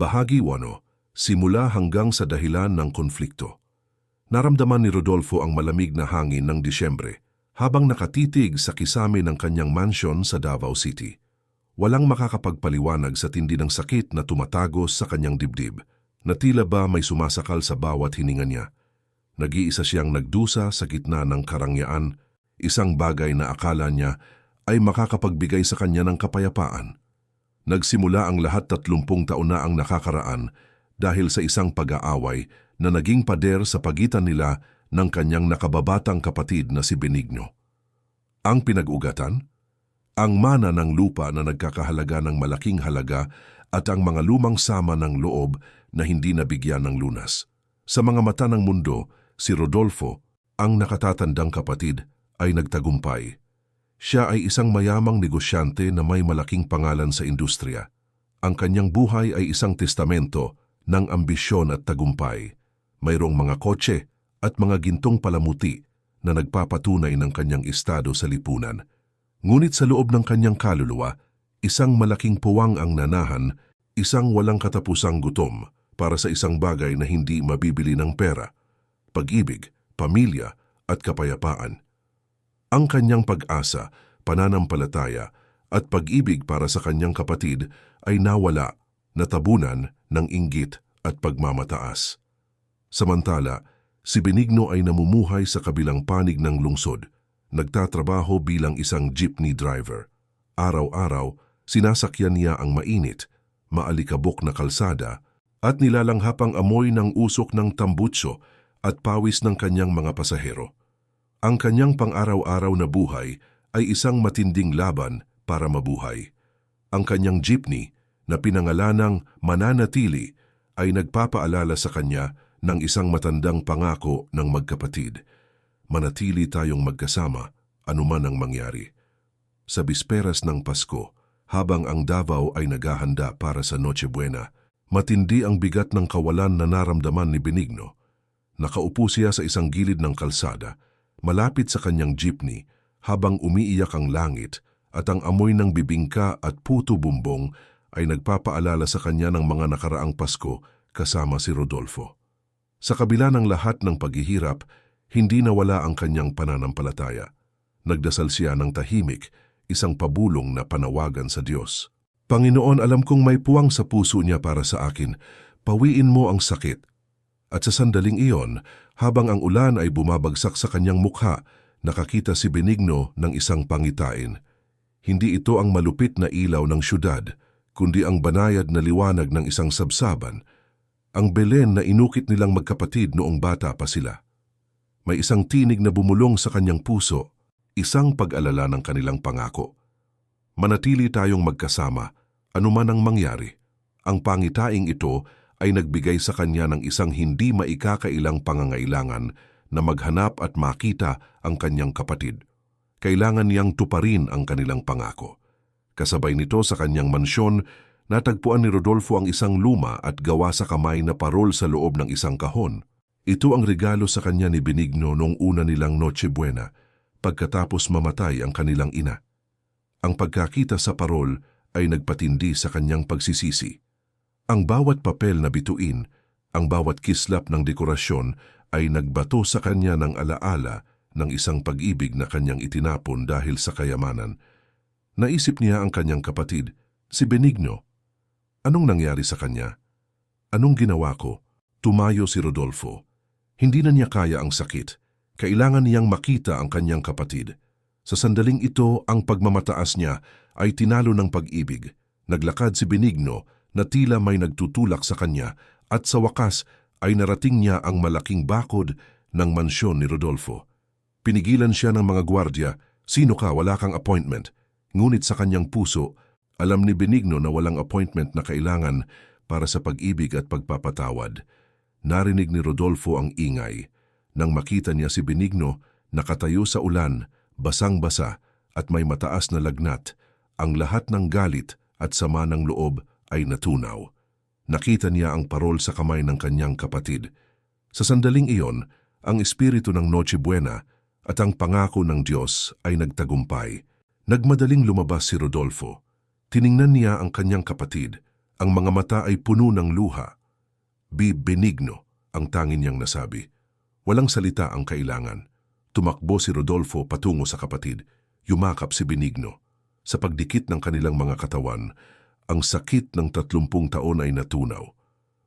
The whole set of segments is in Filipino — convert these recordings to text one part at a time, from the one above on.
Bahagi 1. Simula hanggang sa dahilan ng konflikto. Naramdaman ni Rodolfo ang malamig na hangin ng Disyembre habang nakatitig sa kisame ng kanyang mansyon sa Davao City. Walang makakapagpaliwanag sa tindi ng sakit na tumatagos sa kanyang dibdib, na tila ba may sumasakal sa bawat hininga niya. Nag-iisa siyang nagdusa sa gitna ng karangyaan, isang bagay na akala niya ay makakapagbigay sa kanya ng kapayapaan. Nagsimula ang lahat tatlumpung taon na ang nakakaraan dahil sa isang pag-aaway na naging pader sa pagitan nila ng kanyang nakababatang kapatid na si Benigno. Ang pinag-ugatan? Ang mana ng lupa na nagkakahalaga ng malaking halaga at ang mga lumang sama ng loob na hindi nabigyan ng lunas. Sa mga mata ng mundo, si Rodolfo, ang nakatatandang kapatid, ay nagtagumpay. Siya ay isang mayamang negosyante na may malaking pangalan sa industriya. Ang kanyang buhay ay isang testamento ng ambisyon at tagumpay. Mayroong mga kotse at mga gintong palamuti na nagpapatunay ng kanyang estado sa lipunan. Ngunit sa loob ng kanyang kaluluwa, isang malaking puwang ang nanahan, isang walang katapusang gutom para sa isang bagay na hindi mabibili ng pera, pag-ibig, pamilya at kapayapaan. Ang kanyang pag-asa, pananampalataya at pag-ibig para sa kanyang kapatid ay nawala natabunan ng inggit at pagmamataas. Samantala, si Benigno ay namumuhay sa kabilang panig ng lungsod, nagtatrabaho bilang isang jeepney driver. Araw-araw, sinasakyan niya ang mainit, maalikabok na kalsada at nilalanghap ang amoy ng usok ng tambutso at pawis ng kanyang mga pasahero. Ang kanyang pang-araw-araw na buhay ay isang matinding laban para mabuhay. Ang kanyang jeepney na pinangalanang mananatili ay nagpapaalala sa kanya ng isang matandang pangako ng magkapatid. Manatili tayong magkasama, anuman ang mangyari. Sa bisperas ng Pasko, habang ang Davao ay naghahanda para sa Noche Buena, matindi ang bigat ng kawalan na naramdaman ni Benigno. Nakaupo siya sa isang gilid ng kalsada, malapit sa kanyang jeepney, habang umiiyak ang langit at ang amoy ng bibingka at puto bumbong ay nagpapaalala sa kanya ng mga nakaraang Pasko kasama si Rodolfo. Sa kabila ng lahat ng paghihirap, hindi nawala ang kanyang pananampalataya. Nagdasal siya ng tahimik, isang pabulong na panawagan sa Diyos. Panginoon, alam kong may puwang sa puso niya para sa akin. Pawiin mo ang sakit. At sa sandaling iyon, habang ang ulan ay bumabagsak sa kanyang mukha, nakakita si Benigno ng isang pangitain. Hindi ito ang malupit na ilaw ng syudad, kundi ang banayad na liwanag ng isang sabsaban, ang Belen na inukit nilang magkapatid noong bata pa sila. May isang tinig na bumulong sa kanyang puso, isang pag-alala ng kanilang pangako. Manatili tayong magkasama, anuman ang mangyari. Ang pangitaing ito ay nagbigay sa kanya ng isang hindi maikakailang pangangailangan na maghanap at makita ang kanyang kapatid. Kailangan niyang tuparin ang kanilang pangako. Kasabay nito sa kanyang mansyon, natagpuan ni Rodolfo ang isang luma at gawa sa kamay na parol sa loob ng isang kahon. Ito ang regalo sa kanya ni Benigno noong una nilang Noche Buena, pagkatapos mamatay ang kanilang ina. Ang pagkakita sa parol ay nagpatindi sa kanyang pagsisisi. Ang bawat papel na bituin, ang bawat kislap ng dekorasyon ay nagbato sa kanya ng alaala ng isang pag-ibig na kanyang itinapon dahil sa kayamanan Naisip niya ang kanyang kapatid, si Benigno. Anong nangyari sa kanya? Anong ginawa ko? Tumayo si Rodolfo. Hindi na niya kaya ang sakit. Kailangan niyang makita ang kanyang kapatid. Sa sandaling ito, ang pagmamataas niya ay tinalo ng pag-ibig. Naglakad si Benigno na tila may nagtutulak sa kanya at sa wakas ay narating niya ang malaking bakod ng mansyon ni Rodolfo. Pinigilan siya ng mga gwardya, sino ka, wala kang appointment. Ngunit sa kanyang puso, alam ni Benigno na walang appointment na kailangan para sa pag-ibig at pagpapatawad. Narinig ni Rodolfo ang ingay. Nang makita niya si Benigno, nakatayo sa ulan, basang-basa at may mataas na lagnat, ang lahat ng galit at sama ng loob ay natunaw. Nakita niya ang parol sa kamay ng kanyang kapatid. Sa sandaling iyon, ang espiritu ng Noche Buena at ang pangako ng Diyos ay nagtagumpay. Nagmadaling lumabas si Rodolfo. Tiningnan niya ang kanyang kapatid, Ang mga mata ay puno ng luha. Be benigno, ang tangin niyang nasabi. Walang salita ang kailangan. Tumakbo si Rodolfo patungo sa kapatid. Yumakap si Benigno. Sa pagdikit ng kanilang mga katawan, ang sakit ng tatlumpung taon ay natunaw.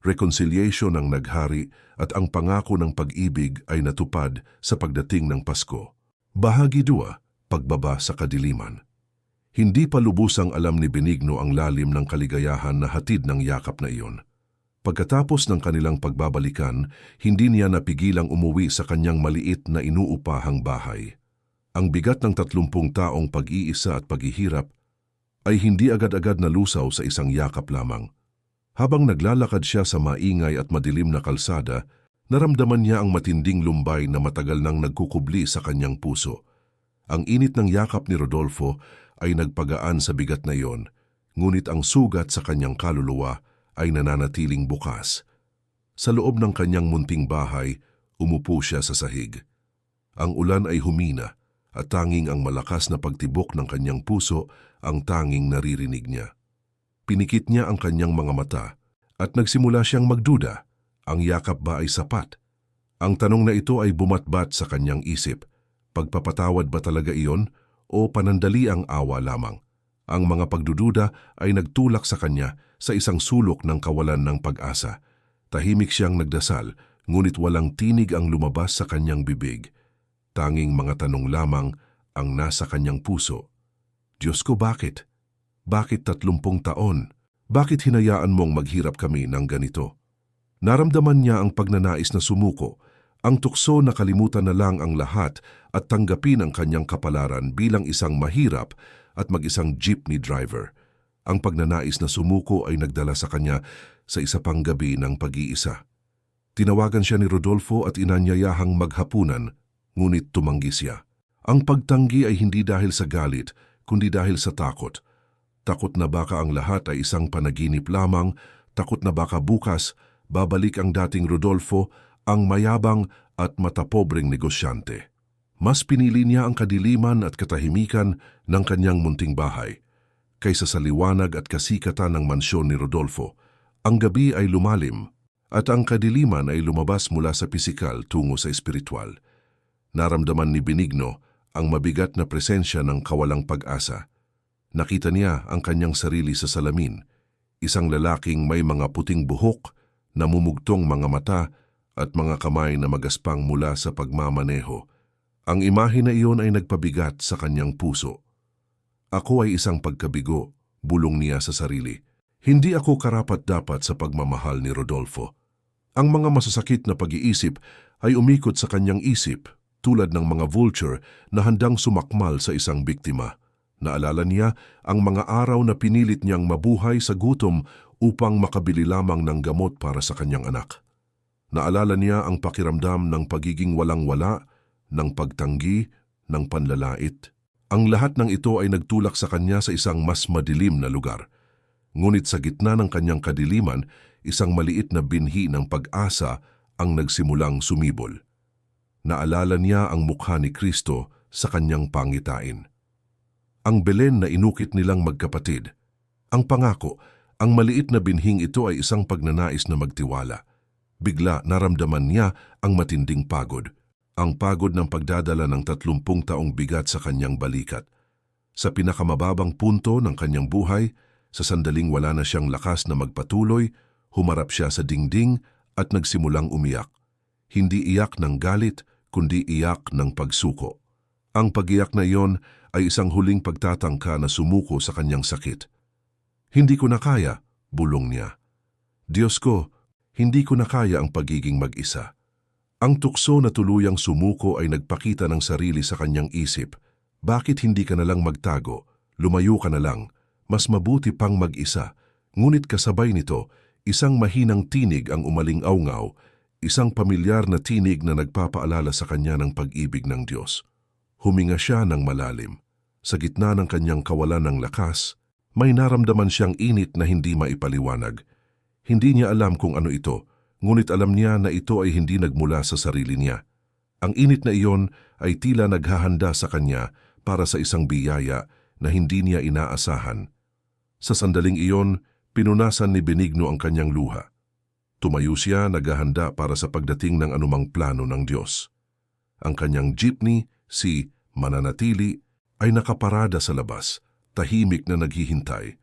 Reconciliation ang naghari at ang pangako ng pag-ibig ay natupad sa pagdating ng Pasko. Bahagi 2, pagbaba sa kadiliman. Hindi pa lubusang alam ni Benigno ang lalim ng kaligayahan na hatid ng yakap na iyon. Pagkatapos ng kanilang pagbabalikan, hindi niya napigilang umuwi sa kanyang maliit na inuupahang bahay. Ang bigat ng tatlumpung taong pag-iisa at paghihirap ay hindi agad-agad nalusaw sa isang yakap lamang. Habang naglalakad siya sa maingay at madilim na kalsada, naramdaman niya ang matinding lumbay na matagal nang nagkukubli sa kanyang puso. Ang init ng yakap ni Rodolfo ay nagpagaan sa bigat na iyon, ngunit ang sugat sa kanyang kaluluwa ay nananatiling bukas. Sa loob ng kanyang munting bahay, umupo siya sa sahig. Ang ulan ay humina at tanging ang malakas na pagtibok ng kanyang puso ang tanging naririnig niya. Pinikit niya ang kanyang mga mata at nagsimula siyang magduda. Ang yakap ba ay sapat? Ang tanong na ito ay bumatbat sa kanyang isip. Pagpapatawad ba talaga iyon o panandali ang awa lamang? Ang mga pagdududa ay nagtulak sa kanya sa isang sulok ng kawalan ng pag-asa. Tahimik siyang nagdasal, ngunit walang tinig ang lumabas sa kanyang bibig. Tanging mga tanong lamang ang nasa kanyang puso. Diyos ko bakit? Bakit tatlumpong taon? Bakit hinayaan mong maghirap kami ng ganito? Naramdaman niya ang pagnanais na sumuko, ang tukso na kalimutan na lang ang lahat at tanggapin ang kanyang kapalaran bilang isang mahirap at mag-isang jeepney driver. Ang pagnanais na sumuko ay nagdala sa kanya sa isa pang gabi ng pag-iisa. Tinawagan siya ni Rodolfo at inanyayahang maghapunan, ngunit tumanggi siya. Ang pagtanggi ay hindi dahil sa galit, kundi dahil sa takot. Takot na baka ang lahat ay isang panaginip lamang, takot na baka bukas babalik ang dating Rodolfo, ang mayabang at matapobreng negosyante. Mas pinili niya ang kadiliman at katahimikan ng kanyang munting bahay kaysa sa liwanag at kasikatan ng mansyon ni Rodolfo. Ang gabi ay lumalim at ang kadiliman ay lumabas mula sa pisikal tungo sa espiritual. Naramdaman ni Benigno ang mabigat na presensya ng kawalang pag-asa. Nakita niya ang kanyang sarili sa salamin, isang lalaking may mga puting buhok, namumugtong mga mata at mga kamay na magaspang mula sa pagmamaneho. Ang imahe na iyon ay nagpabigat sa kanyang puso. Ako ay isang pagkabigo, bulong niya sa sarili. Hindi ako karapat-dapat sa pagmamahal ni Rodolfo. Ang mga masasakit na pag-iisip ay umikot sa kanyang isip tulad ng mga vulture na handang sumakmal sa isang biktima. Naalala niya ang mga araw na pinilit niyang mabuhay sa gutom upang makabili lamang ng gamot para sa kanyang anak. Naalala niya ang pakiramdam ng pagiging walang-wala, ng pagtanggi, ng panlalait. Ang lahat ng ito ay nagtulak sa kanya sa isang mas madilim na lugar. Ngunit sa gitna ng kanyang kadiliman, isang maliit na binhi ng pag-asa ang nagsimulang sumibol. Naalala niya ang mukha ni Kristo sa kanyang pangitain. Ang belen na inukit nilang magkapatid. Ang pangako, ang maliit na binhing ito ay isang pagnanais na magtiwala. Bigla naramdaman niya ang matinding pagod ang pagod ng pagdadala ng tatlumpung taong bigat sa kanyang balikat. Sa pinakamababang punto ng kanyang buhay, sa sandaling wala na siyang lakas na magpatuloy, humarap siya sa dingding at nagsimulang umiyak. Hindi iyak ng galit, kundi iyak ng pagsuko. Ang pagiyak na iyon ay isang huling pagtatangka na sumuko sa kanyang sakit. Hindi ko na kaya, bulong niya. Diyos ko, hindi ko na kaya ang pagiging mag-isa. Ang tukso na tuluyang sumuko ay nagpakita ng sarili sa kanyang isip. Bakit hindi ka na lang magtago? Lumayo ka na lang. Mas mabuti pang mag-isa. Ngunit kasabay nito, isang mahinang tinig ang umaling-awngaw, isang pamilyar na tinig na nagpapaalala sa kanya ng pag-ibig ng Diyos. Huminga siya ng malalim. Sa gitna ng kanyang kawalan ng lakas, may naramdaman siyang init na hindi maipaliwanag. Hindi niya alam kung ano ito, ngunit alam niya na ito ay hindi nagmula sa sarili niya. Ang init na iyon ay tila naghahanda sa kanya para sa isang biyaya na hindi niya inaasahan. Sa sandaling iyon, Pinunasan ni Benigno ang kanyang luha. Tumayo siya naghahanda para sa pagdating ng anumang plano ng Diyos. Ang kanyang jeepney, si Mananatili, ay nakaparada sa labas, tahimik na naghihintay.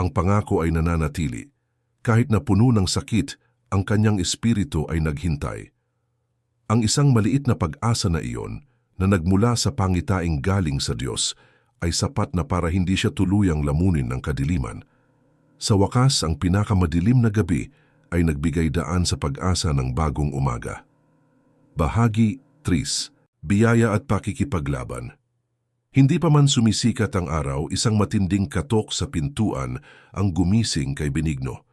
Ang pangako ay nananatili. Kahit na puno ng sakit, ang kanyang espiritu ay naghintay. Ang isang maliit na pag-asa na iyon, na nagmula sa pangitaing galing sa Diyos, ay sapat na para hindi siya tuluyang lamunin ng kadiliman. Sa wakas, ang pinakamadilim na gabi ay nagbigay daan sa pag-asa ng bagong umaga. Bahagi 3. Biyaya at pakikipaglaban. Hindi pa man sumisikat ang araw, isang matinding katok sa pintuan ang gumising kay Benigno.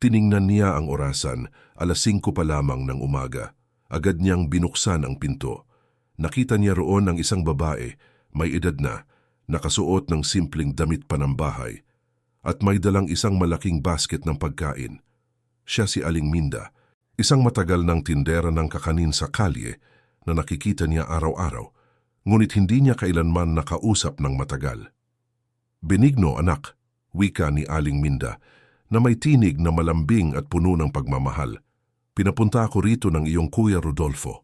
Tiningnan niya ang orasan, alas 5 pa lamang ng umaga. Agad niyang binuksan ang pinto. Nakita niya roon ang isang babae, may edad na, nakasuot ng simpleng damit panambahay, at may dalang isang malaking basket ng pagkain. Siya si Aling Minda, isang matagal ng tindera ng kakanin sa kalye na nakikita niya araw-araw, ngunit hindi niya kailanman nakausap ng matagal. Benigno anak, wika ni Aling Minda, na may tinig na malambing at puno ng pagmamahal. Pinapunta ako rito ng iyong kuya Rodolfo.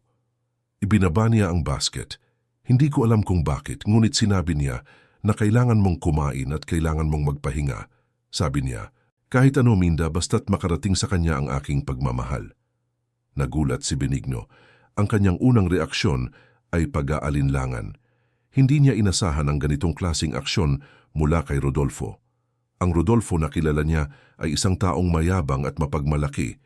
Ibinaba niya ang basket. Hindi ko alam kung bakit, ngunit sinabi niya na kailangan mong kumain at kailangan mong magpahinga. Sabi niya, kahit ano Minda basta't makarating sa kanya ang aking pagmamahal. Nagulat si Benigno. Ang kanyang unang reaksyon ay pag-aalinlangan. Hindi niya inasahan ang ganitong klasing aksyon mula kay Rodolfo. Ang Rodolfo na kilala niya ay isang taong mayabang at mapagmalaki,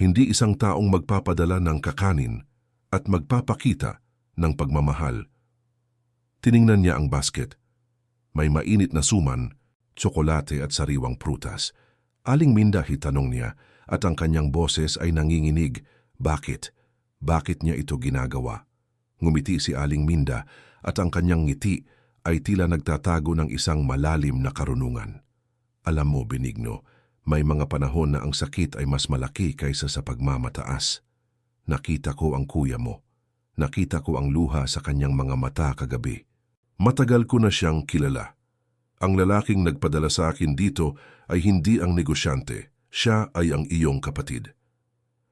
hindi isang taong magpapadala ng kakanin at magpapakita ng pagmamahal. Tiningnan niya ang basket. May mainit na suman, tsokolate at sariwang prutas. Aling Minda hitanong niya at ang kanyang boses ay nanginginig. Bakit? Bakit niya ito ginagawa? Ngumiti si Aling Minda at ang kanyang ngiti ay tila nagtatago ng isang malalim na karunungan. Alam mo, Benigno, may mga panahon na ang sakit ay mas malaki kaysa sa pagmamataas. Nakita ko ang kuya mo. Nakita ko ang luha sa kanyang mga mata kagabi. Matagal ko na siyang kilala. Ang lalaking nagpadala sa akin dito ay hindi ang negosyante. Siya ay ang iyong kapatid.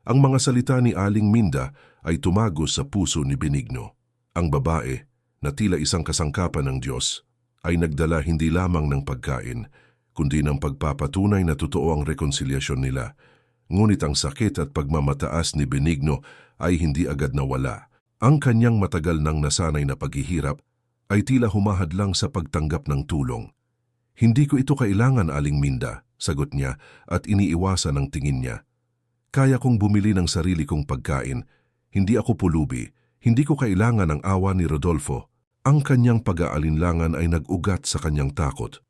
Ang mga salita ni Aling Minda ay tumagos sa puso ni Benigno. Ang babae, na tila isang kasangkapan ng Diyos, ay nagdala hindi lamang ng pagkain, kundi ng pagpapatunay na totoo ang rekonsilyasyon nila. Ngunit ang sakit at pagmamataas ni Benigno ay hindi agad nawala. Ang kanyang matagal nang nasanay na paghihirap ay tila humahadlang sa pagtanggap ng tulong. Hindi ko ito kailangan, Aling Minda, sagot niya at iniiwasan ang tingin niya. Kaya kong bumili ng sarili kong pagkain. Hindi ako pulubi. Hindi ko kailangan ang awa ni Rodolfo. Ang kanyang pag-aalinlangan ay nag-ugat sa kanyang takot.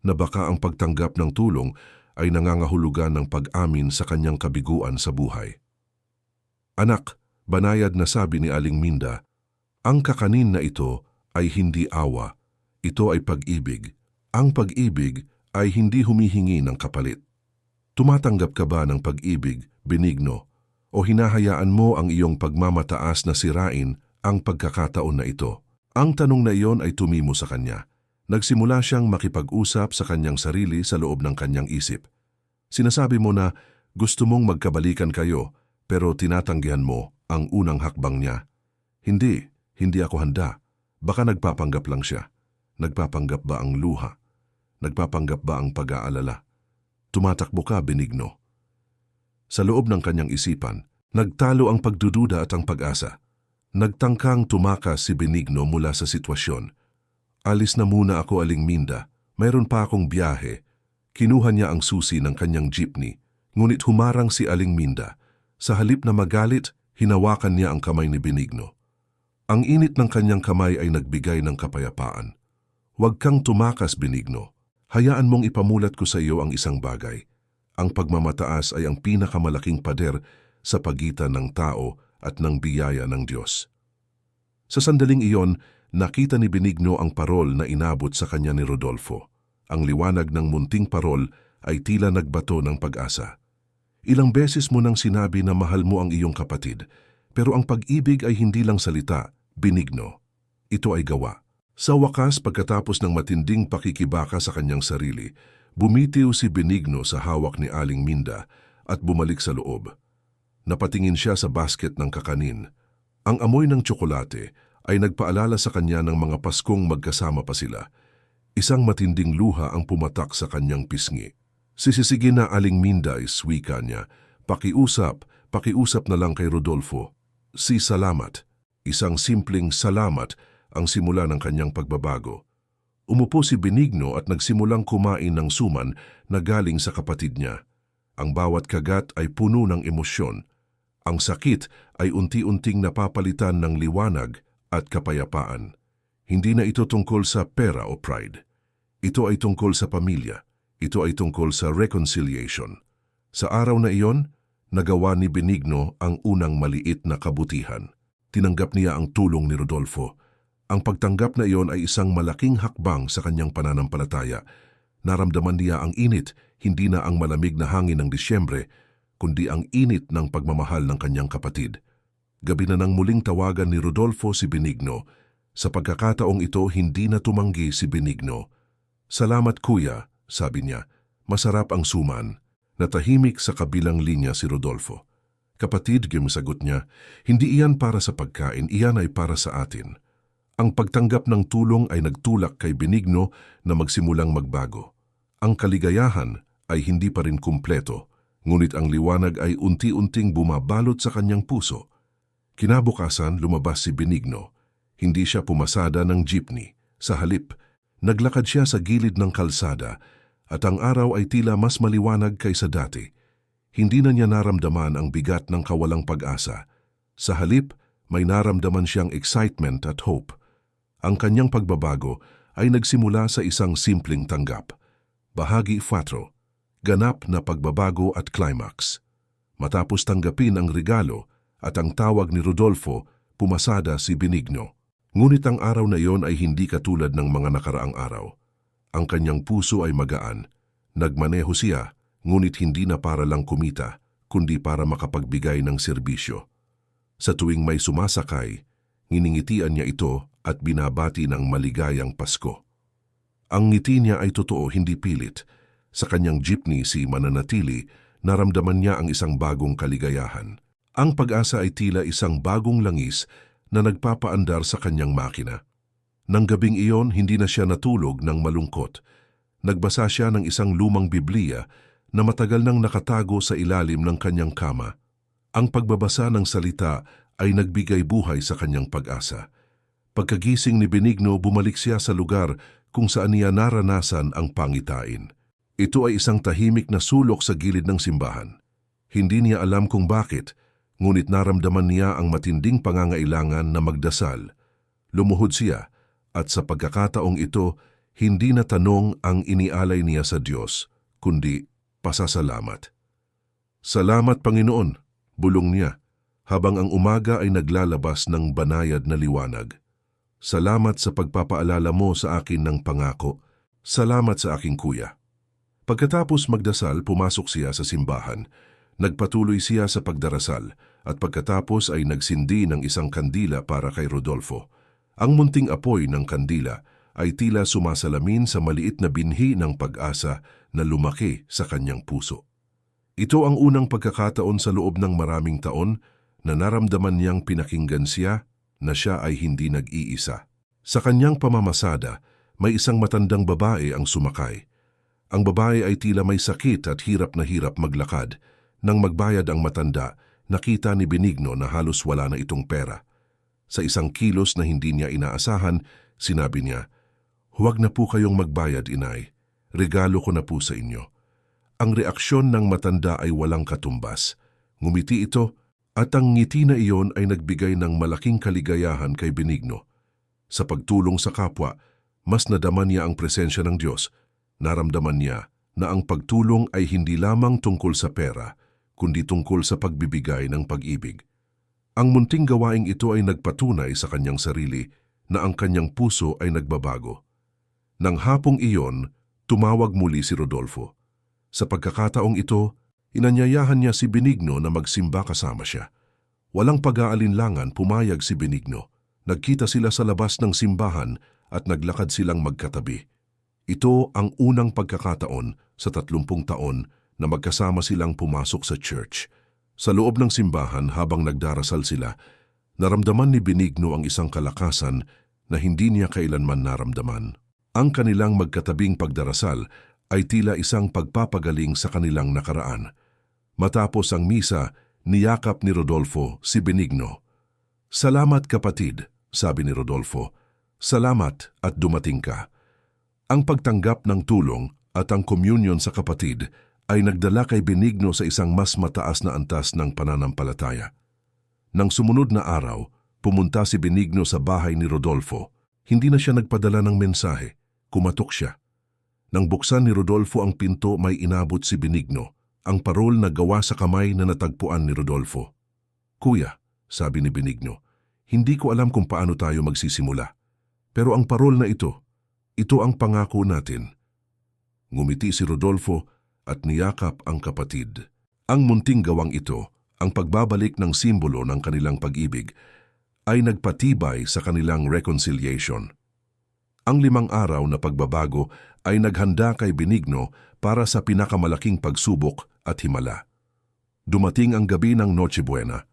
Na baka ang pagtanggap ng tulong ay nangangahulugan ng pag-amin sa kanyang kabiguan sa buhay. Anak, banayad na sabi ni Aling Minda, ang kakanin na ito ay hindi awa. Ito ay pag-ibig. Ang pag-ibig ay hindi humihingi ng kapalit. Tumatanggap ka ba ng pag-ibig, benigno, o hinahayaan mo ang iyong pagmamataas na sirain ang pagkakataon na ito? Ang tanong na iyon ay tumimo sa kanya. Nagsimula siyang makipag-usap sa kanyang sarili sa loob ng kanyang isip. Sinasabi mo na gusto mong magkabalikan kayo pero tinatanggihan mo ang unang hakbang niya. Hindi, hindi ako handa. Baka nagpapanggap lang siya. Nagpapanggap ba ang luha? Nagpapanggap ba ang pag-aalala? Tumatakbo ka, Benigno. Sa loob ng kanyang isipan, nagtalo ang pagdududa at ang pag-asa. Nagtangkang tumakas si Benigno mula sa sitwasyon. Alis na muna ako aling Minda. Mayroon pa akong biyahe. Kinuha niya ang susi ng kanyang jeepney, ngunit humarang si Aling Minda. Sa halip na magalit, hinawakan niya ang kamay ni Benigno. Ang init ng kanyang kamay ay nagbigay ng kapayapaan. Huwag kang tumakas, Benigno. Hayaan mong ipamulat ko sa iyo ang isang bagay. Ang pagmamataas ay ang pinakamalaking pader sa pagitan ng tao at ng biyaya ng Diyos. Sa sandaling iyon, nakita ni Benigno ang parol na inabot sa kanya ni Rodolfo. Ang liwanag ng munting parol ay tila nagbato ng pag-asa. Ilang beses mo nang sinabi na mahal mo ang iyong kapatid, pero ang pag-ibig ay hindi lang salita, Benigno. Ito ay gawa. Sa wakas, pagkatapos ng matinding pakikibaka sa kanyang sarili, Bumitiw si Benigno sa hawak ni Aling Minda at bumalik sa loob. Napatingin siya sa basket ng kakanin. Ang amoy ng tsokolate ay nagpaalala sa kanya ng mga Paskong magkasama pa sila. Isang matinding luha ang pumatak sa kanyang pisngi. Sisisigin na Aling Minda is wika niya. Pakiusap, pakiusap na lang kay Rodolfo. Si Salamat. Isang simpleng salamat ang simula ng kanyang pagbabago. Umupo si Benigno at nagsimulang kumain ng suman na galing sa kapatid niya. Ang bawat kagat ay puno ng emosyon. Ang sakit ay unti-unting napapalitan ng liwanag at kapayapaan. Hindi na ito tungkol sa pera o pride. Ito ay tungkol sa pamilya. Ito ay tungkol sa reconciliation. Sa araw na iyon, nagawa ni Benigno ang unang maliit na kabutihan. Tinanggap niya ang tulong ni Rodolfo. Ang pagtanggap na iyon ay isang malaking hakbang sa kanyang pananampalataya. Naramdaman niya ang init, hindi na ang malamig na hangin ng Disyembre, kundi ang init ng pagmamahal ng kanyang kapatid. Gabi na nang muling tawagan ni Rodolfo si Benigno. Sa pagkakataong ito, hindi na tumanggi si Benigno. Salamat kuya, sabi niya. Masarap ang suman. Natahimik sa kabilang linya si Rodolfo. Kapatid, gimasagot niya, hindi iyan para sa pagkain, iyan ay para sa atin. Ang pagtanggap ng tulong ay nagtulak kay Benigno na magsimulang magbago. Ang kaligayahan ay hindi pa rin kumpleto, ngunit ang liwanag ay unti-unting bumabalot sa kanyang puso. Kinabukasan, lumabas si Benigno. Hindi siya pumasada ng jeepney. Sa halip, naglakad siya sa gilid ng kalsada at ang araw ay tila mas maliwanag kaysa dati. Hindi na niya naramdaman ang bigat ng kawalang pag-asa. Sa halip, may naramdaman siyang excitement at hope. Ang kanyang pagbabago ay nagsimula sa isang simpleng tanggap. Bahagi 4. Ganap na pagbabago at climax. Matapos tanggapin ang regalo at ang tawag ni Rodolfo, pumasada si Benigno. Ngunit ang araw na iyon ay hindi katulad ng mga nakaraang araw. Ang kanyang puso ay magaan. Nagmaneho siya, ngunit hindi na para lang kumita, kundi para makapagbigay ng serbisyo. Sa tuwing may sumasakay, nginingitian niya ito at binabati ng maligayang Pasko. Ang ngiti niya ay totoo, hindi pilit. Sa kanyang jeepney si mananatili, naramdaman niya ang isang bagong kaligayahan. Ang pag-asa ay tila isang bagong langis na nagpapaandar sa kanyang makina. Nang gabing iyon, hindi na siya natulog ng malungkot. Nagbasa siya ng isang lumang Biblia na matagal nang nakatago sa ilalim ng kanyang kama. Ang pagbabasa ng salita ay nagbigay buhay sa kanyang pag-asa. Pagkagising ni Benigno, bumalik siya sa lugar kung saan niya naranasan ang pangitain. Ito ay isang tahimik na sulok sa gilid ng simbahan. Hindi niya alam kung bakit, ngunit naramdaman niya ang matinding pangangailangan na magdasal. Lumuhod siya, at sa pagkakataong ito, hindi na tanong ang inialay niya sa Diyos, kundi pasasalamat. Salamat Panginoon, bulong niya, habang ang umaga ay naglalabas ng banayad na liwanag. Salamat sa pagpapaalala mo sa akin ng pangako. Salamat sa aking kuya. Pagkatapos magdasal, pumasok siya sa simbahan. Nagpatuloy siya sa pagdarasal at pagkatapos ay nagsindi ng isang kandila para kay Rodolfo. Ang munting apoy ng kandila ay tila sumasalamin sa maliit na binhi ng pag-asa na lumaki sa kanyang puso. Ito ang unang pagkakataon sa loob ng maraming taon na naramdaman niyang pinakinggan siya na siya ay hindi nag-iisa. Sa kanyang pamamasada, may isang matandang babae ang sumakay. Ang babae ay tila may sakit at hirap na hirap maglakad. Nang magbayad ang matanda, nakita ni Benigno na halos wala na itong pera. Sa isang kilos na hindi niya inaasahan, sinabi niya, Huwag na po kayong magbayad, inay. Regalo ko na po sa inyo. Ang reaksyon ng matanda ay walang katumbas. Ngumiti ito at ang ngiti na iyon ay nagbigay ng malaking kaligayahan kay Benigno. Sa pagtulong sa kapwa, mas nadama niya ang presensya ng Diyos. Naramdaman niya na ang pagtulong ay hindi lamang tungkol sa pera, kundi tungkol sa pagbibigay ng pag-ibig. Ang munting gawaing ito ay nagpatunay sa kanyang sarili na ang kanyang puso ay nagbabago. Nang hapong iyon, tumawag muli si Rodolfo. Sa pagkakataong ito, Inanyayahan niya si Benigno na magsimba kasama siya. Walang pag-aalinlangan pumayag si Benigno. Nagkita sila sa labas ng simbahan at naglakad silang magkatabi. Ito ang unang pagkakataon sa 30 taon na magkasama silang pumasok sa church. Sa loob ng simbahan habang nagdarasal sila, naramdaman ni Benigno ang isang kalakasan na hindi niya kailanman naramdaman. Ang kanilang magkatabing pagdarasal ay tila isang pagpapagaling sa kanilang nakaraan. Matapos ang misa, niyakap ni Rodolfo si Benigno. Salamat kapatid, sabi ni Rodolfo. Salamat at dumating ka. Ang pagtanggap ng tulong at ang communion sa kapatid ay nagdala kay Benigno sa isang mas mataas na antas ng pananampalataya. Nang sumunod na araw, pumunta si Benigno sa bahay ni Rodolfo. Hindi na siya nagpadala ng mensahe. Kumatok siya. Nang buksan ni Rodolfo ang pinto, may inabot si Benigno, ang parol na gawa sa kamay na natagpuan ni Rodolfo. Kuya, sabi ni Benigno, hindi ko alam kung paano tayo magsisimula. Pero ang parol na ito, ito ang pangako natin. Ngumiti si Rodolfo at niyakap ang kapatid. Ang munting gawang ito, ang pagbabalik ng simbolo ng kanilang pag-ibig, ay nagpatibay sa kanilang reconciliation. Ang limang araw na pagbabago ay naghanda kay Benigno para sa pinakamalaking pagsubok at himala. Dumating ang gabi ng Noche Buena.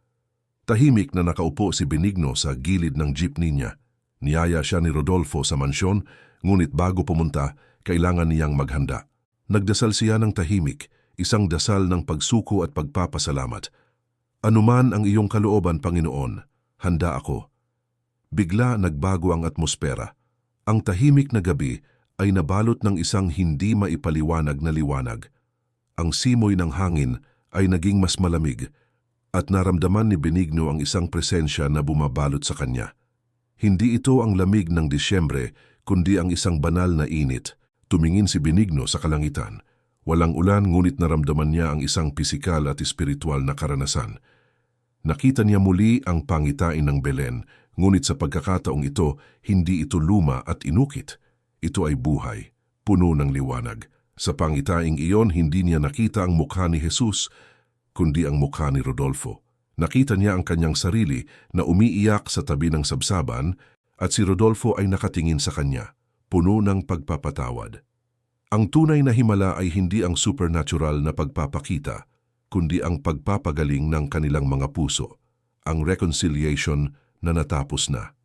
Tahimik na nakaupo si Benigno sa gilid ng jeepney niya. Niyaya siya ni Rodolfo sa mansyon, ngunit bago pumunta, kailangan niyang maghanda. Nagdasal siya ng tahimik, isang dasal ng pagsuko at pagpapasalamat. Anuman ang iyong kalooban, Panginoon, handa ako. Bigla nagbago ang atmosfera. Ang tahimik na gabi ay nabalot ng isang hindi maipaliwanag na liwanag. Ang simoy ng hangin ay naging mas malamig at naramdaman ni Benigno ang isang presensya na bumabalot sa kanya. Hindi ito ang lamig ng Disyembre, kundi ang isang banal na init. Tumingin si Benigno sa kalangitan. Walang ulan ngunit naramdaman niya ang isang pisikal at espiritual na karanasan. Nakita niya muli ang pangitain ng Belen, ngunit sa pagkakataong ito, hindi ito luma at inukit. Ito ay buhay, puno ng liwanag. Sa pangitaing iyon, hindi niya nakita ang mukha ni Jesus, kundi ang mukha ni Rodolfo. Nakita niya ang kanyang sarili na umiiyak sa tabi ng sabsaban at si Rodolfo ay nakatingin sa kanya, puno ng pagpapatawad. Ang tunay na himala ay hindi ang supernatural na pagpapakita, kundi ang pagpapagaling ng kanilang mga puso, ang reconciliation na natapos na.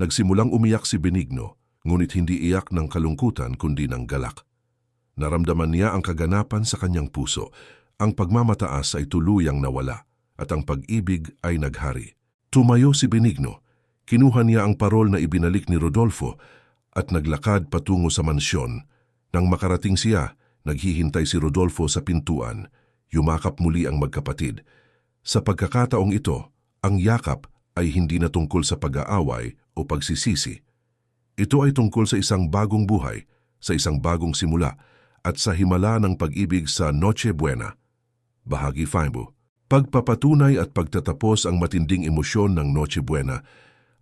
Nagsimulang umiyak si Benigno, ngunit hindi iyak ng kalungkutan kundi ng galak. Naramdaman niya ang kaganapan sa kanyang puso, ang pagmamataas ay tuluyang nawala at ang pag-ibig ay naghari. Tumayo si Benigno. Kinuha niya ang parol na ibinalik ni Rodolfo at naglakad patungo sa mansyon. Nang makarating siya, naghihintay si Rodolfo sa pintuan. Yumakap muli ang magkapatid. Sa pagkakataong ito, ang yakap ay hindi na tungkol sa pag-aaway o pagsisisi. Ito ay tungkol sa isang bagong buhay, sa isang bagong simula, at sa himala ng pag-ibig sa Noche Buena. Bahagi 5 Pagpapatunay at pagtatapos ang matinding emosyon ng Noche Buena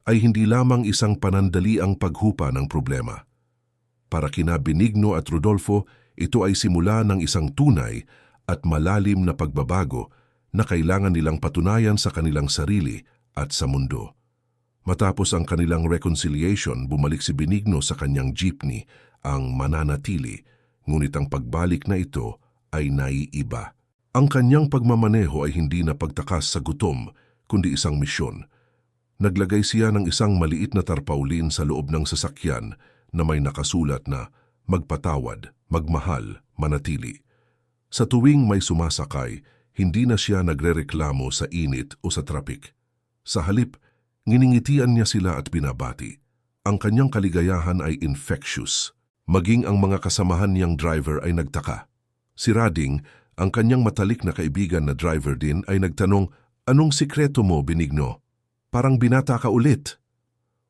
ay hindi lamang isang panandaliang paghupa ng problema. Para kina Benigno at Rodolfo, ito ay simula ng isang tunay at malalim na pagbabago na kailangan nilang patunayan sa kanilang sarili at sa mundo. Matapos ang kanilang reconciliation, bumalik si Benigno sa kanyang jeepney, ang mananatili, ngunit ang pagbalik na ito ay naiiba. Ang kanyang pagmamaneho ay hindi na pagtakas sa gutom, kundi isang misyon. Naglagay siya ng isang maliit na tarpaulin sa loob ng sasakyan na may nakasulat na magpatawad, magmahal, manatili. Sa tuwing may sumasakay, hindi na siya nagrereklamo sa init o sa trapik. Sa halip, nginingitian niya sila at binabati. Ang kanyang kaligayahan ay infectious. Maging ang mga kasamahan niyang driver ay nagtaka. Si Rading ang kanyang matalik na kaibigan na driver din ay nagtanong, Anong sikreto mo, Benigno? Parang binata ka ulit.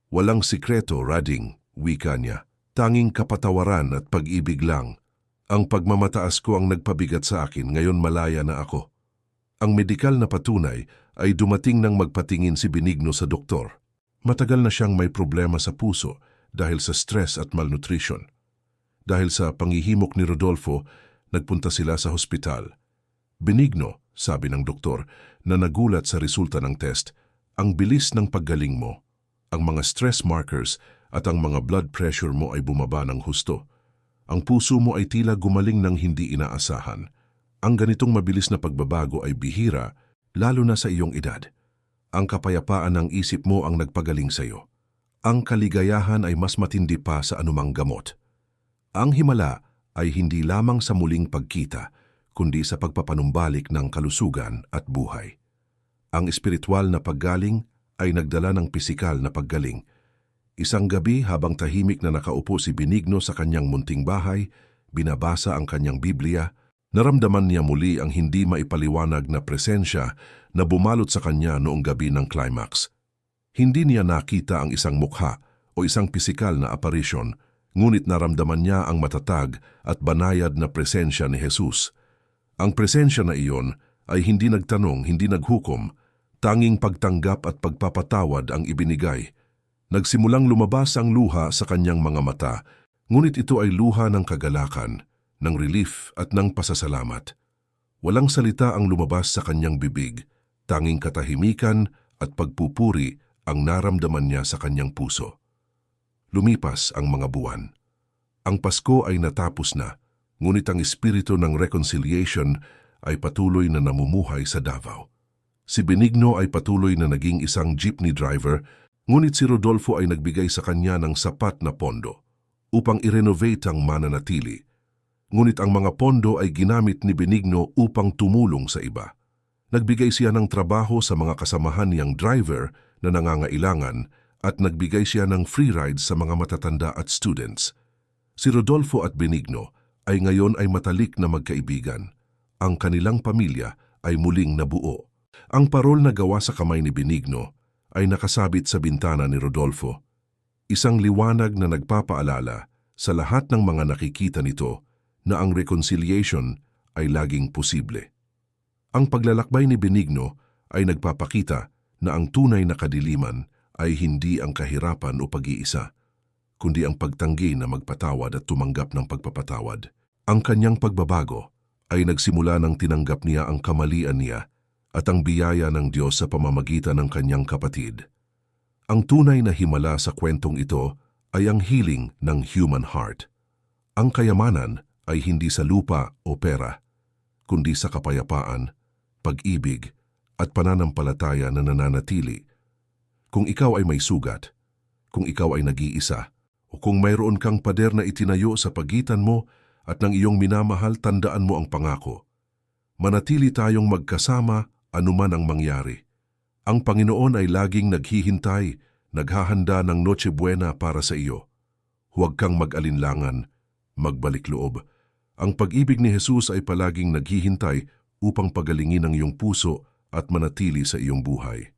Walang sikreto, Rading, wika niya. Tanging kapatawaran at pag-ibig lang. Ang pagmamataas ko ang nagpabigat sa akin, ngayon malaya na ako. Ang medikal na patunay ay dumating nang magpatingin si Benigno sa doktor. Matagal na siyang may problema sa puso dahil sa stress at malnutrition. Dahil sa pangihimok ni Rodolfo, Nagpunta sila sa hospital. Benigno, sabi ng doktor, na nagulat sa resulta ng test, ang bilis ng paggaling mo, ang mga stress markers at ang mga blood pressure mo ay bumaba ng husto. Ang puso mo ay tila gumaling ng hindi inaasahan. Ang ganitong mabilis na pagbabago ay bihira, lalo na sa iyong edad. Ang kapayapaan ng isip mo ang nagpagaling sa iyo. Ang kaligayahan ay mas matindi pa sa anumang gamot. Ang himala ay hindi lamang sa muling pagkita, kundi sa pagpapanumbalik ng kalusugan at buhay. Ang espiritual na paggaling ay nagdala ng pisikal na paggaling. Isang gabi habang tahimik na nakaupo si Benigno sa kanyang munting bahay, binabasa ang kanyang Biblia, naramdaman niya muli ang hindi maipaliwanag na presensya na bumalot sa kanya noong gabi ng climax. Hindi niya nakita ang isang mukha o isang pisikal na aparisyon, ngunit naramdaman niya ang matatag at banayad na presensya ni Jesus. Ang presensya na iyon ay hindi nagtanong, hindi naghukom, tanging pagtanggap at pagpapatawad ang ibinigay. Nagsimulang lumabas ang luha sa kanyang mga mata, ngunit ito ay luha ng kagalakan, ng relief at ng pasasalamat. Walang salita ang lumabas sa kanyang bibig, tanging katahimikan at pagpupuri ang naramdaman niya sa kanyang puso. Lumipas ang mga buwan. Ang Pasko ay natapos na, ngunit ang espiritu ng reconciliation ay patuloy na namumuhay sa Davao. Si Benigno ay patuloy na naging isang jeepney driver, ngunit si Rodolfo ay nagbigay sa kanya ng sapat na pondo upang i-renovate ang mananatili. Ngunit ang mga pondo ay ginamit ni Benigno upang tumulong sa iba. Nagbigay siya ng trabaho sa mga kasamahan niyang driver na nangangailangan at nagbigay siya ng free rides sa mga matatanda at students. Si Rodolfo at Benigno ay ngayon ay matalik na magkaibigan. Ang kanilang pamilya ay muling nabuo. Ang parol na gawa sa kamay ni Benigno ay nakasabit sa bintana ni Rodolfo. Isang liwanag na nagpapaalala sa lahat ng mga nakikita nito na ang reconciliation ay laging posible. Ang paglalakbay ni Benigno ay nagpapakita na ang tunay na kadiliman ay hindi ang kahirapan o pag-iisa, kundi ang pagtanggi na magpatawad at tumanggap ng pagpapatawad. Ang kanyang pagbabago ay nagsimula ng tinanggap niya ang kamalian niya at ang biyaya ng Diyos sa pamamagitan ng kanyang kapatid. Ang tunay na himala sa kwentong ito ay ang healing ng human heart. Ang kayamanan ay hindi sa lupa o pera, kundi sa kapayapaan, pag-ibig at pananampalataya na nananatili. Kung ikaw ay may sugat, kung ikaw ay nag-iisa, o kung mayroon kang pader na itinayo sa pagitan mo at ng iyong minamahal, tandaan mo ang pangako. Manatili tayong magkasama anuman ang mangyari. Ang Panginoon ay laging naghihintay, naghahanda ng Noche Buena para sa iyo. Huwag kang mag-alinlangan, magbalik loob. Ang pag-ibig ni Jesus ay palaging naghihintay upang pagalingin ang iyong puso at manatili sa iyong buhay.